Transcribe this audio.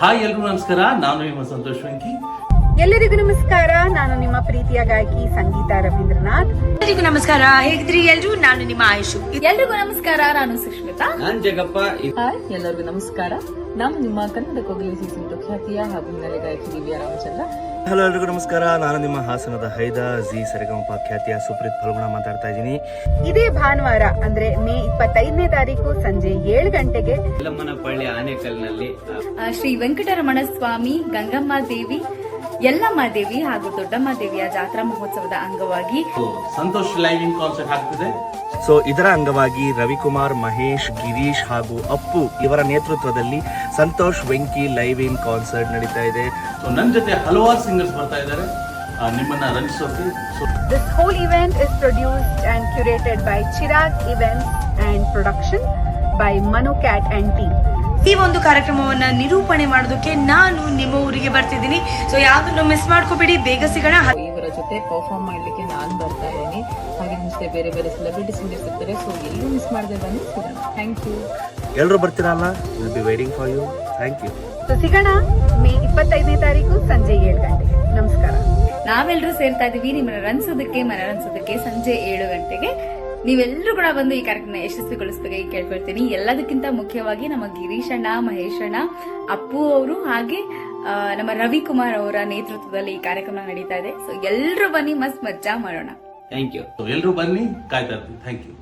Hi ಎಲ್ರಿಗೂ ನಮಸ್ಕಾರ. ನಾನು ನಿಮ್ಮ ಸಂತೋಷ್ ವೆಂಕಿ. ಎಲ್ಲರಿಗೂ ನಮಸ್ಕಾರ. ನಾನು ನಿಮ್ಮ ಪ್ರೀತಿಯ ಗಾಯಕಿ ಸಂಗೀತ ರವೀಂದ್ರನಾಥ್. ಎಲ್ಲರಿಗೂ ನಮಸ್ಕಾರ. ಹೇಗಿದ್ರಿ ಎಲ್ರು? ನಾನು ನಿಮ್ಮ ಆಯುಷು. ಎಲ್ರಿಗೂ ನಮಸ್ಕಾರ. ನಾನು ಸುಷ್ಮಿತಾ ನಾನು ಜಗಪ್ಪ. ಹಾಯ್ ಎಲ್ಲರಿಗೂ ನಮಸ್ಕಾರ. ನಾನು ನಿಮ್ಮ ಕನ್ನಡ ಕೊಗಲಿ ಸೀಸನ್ ಖ್ಯಾತಿಯ ಹಾಗೂ ಹಿನ್ನೆಲೆ ಗಾಯಕಿ ದಿವ್ಯಾ ರಾಮಚಂದ್ರ. ಹಲೋ ಎಲ್ರಿಗೂ ನಮಸ್ಕಾರ. ನಾನು ನಿಮ್ಮ ಹಾಸನದ ಹೈದ ಜಿ ಸರಿಗಮಪ ಖ್ಯಾತಿಯ ಸುಪ್ರೀತ್ ಫಲ್ಗುಣ ಮಾತಾಡ್ತಾ ಇದ್ದೀನಿ. ಇದೇ ಭಾನುವಾರ ಅಂದ್ರೆ ಇಪ್ಪತ್ತೈದನೇ ತಾರೀಕು ಸಂಜೆ ಏಳು ಗಂಟೆಗೆ. ಆನೆಕಲ್ನಲ್ಲಿ ಶ್ರೀ ವೆಂಕಟರಮಣ ಸ್ವಾಮಿ ಗಂಗಮ್ಮ ದೇವಿ ಯಲ್ಲಮ್ಮ ದೇವಿ ಹಾಗೂ ದೊಡ್ಡಮ್ಮ ದೇವಿಯ ಜಾತ್ರಾ ಮಹೋತ್ಸವದ ಅಂಗವಾಗಿ ಸಂತೋಷ್ ಲೈವಿಂಗ್ ಇನ್ ಕಾನ್ಸರ್ಟ್ ಆಗ್ತಿದೆ. ಸೊ ಇದರ ಅಂಗವಾಗಿ ರವಿಕುಮಾರ್ ಮಹೇಶ್ ಗಿರೀಶ್ ಹಾಗೂ ಅಪ್ಪು ಇವರ ನೇತೃತ್ವದಲ್ಲಿ Santosh Venki live in concert ನಡೀತಾ ಇದೆ. ಸೊ ನನ್ನ ಜೊತೆ ಹಲವಾರು ಸಿಂಗರ್ಸ್ ಬರ್ತಾ ಇದ್ದಾರೆ. ನಿಮ್ಮನ್ನ ರಂಜಿಸೋಕೆ. So this whole event is produced and by Chirag Events and Production by Manu Cat and Team. ಈ ಒಂದು ಕಾರ್ಯಕ್ರಮವನ್ನ ನಿರೂಪಣೆ ಮಾಡೋದಕ್ಕೆ ನಾನು ನಿಮ್ಮ ಊರಿಗೆ ಬರ್ತಿದ್ದೀನಿ. ಸೊ ಯಾವ್ದನ್ನು ಮಿಸ್ ಮಾಡ್ಕೋಬೇಡಿ. ಬೇಗ ಸಿಗೋಣ. ಇವರ ಜೊತೆ ಪರ್ಫಾರ್ಮ್ ಮಾಡ್ಲಿಕ್ಕೆ ನಾನು ಬರ್ತಾ ಇದ್ದೀನಿ. ಹಾಗೆ ಮುಂಚೆ ಬೇರೆ ಬೇರೆ ಸೆಲೆಬ್ರಿಟೀಸ್ ಇರ್ತಾರೆ ಸೊ ಎಲ್ಲೂ ಮಿಸ್ ಮಾಡದೆ ಬನ್ನಿ ಸಿಗೋಣ. ಥ್ಯಾಂಕ್ ಯು ಎಲ್ಲರೂ ಬರ್ತೀರಲ್ಲ? Will be waiting for you thank you so ಸಿಗೋಣ ಮೇ ಇಪ್ಪತ್ತೈದನೇ ತಾರೀಕು ಸಂಜೆ. ನಾವೆಲ್ಲರೂ ಸೇರ್ತಾ ಇದೀವಿ. ನಿಮ್ಮನ್ನ ರನ್ಸೋದಕ್ಕೆ ಮನರನ್ಸೋದಕ್ಕೆ ಸಂಜೆ ಏಳು ಗಂಟೆಗೆ ನೀವೆಲ್ಲರೂ ಕೂಡ ಬಂದು ಈ ಕಾರ್ಯಕ್ರಮ ಯಶಸ್ವಿಗೊಳಿಸಬೇಕಾಗಿ ಕೇಳ್ಕೊಳ್ತೀನಿ. ಎಲ್ಲದಕ್ಕಿಂತ ಮುಖ್ಯವಾಗಿ ನಮ್ಮ ಗಿರೀಶ್ ಅಣ್ಣ ಮಹೇಶ್ ಅಣ್ಣ ಅಪ್ಪು ಅವರು ಹಾಗೆ ಆ, ನಮ್ಮ ರವಿಕುಮಾರ್ ಅವರ ನೇತೃತ್ವದಲ್ಲಿ ಈ ಕಾರ್ಯಕ್ರಮ ನಡೀತಾ ಇದೆ. ಸೊ ಎಲ್ಲರೂ ಬನ್ನಿ ಮಸ್ತ್ ಮಜ್ಜಾ ಮಾಡೋಣ. ಥ್ಯಾಂಕ್ ಯು ಎಲ್ಲರೂ ಬನ್ನಿ ಕಾಯ್ತಾ ಇರ್ತೀನಿ ಥ್ಯಾಂಕ್ ಯು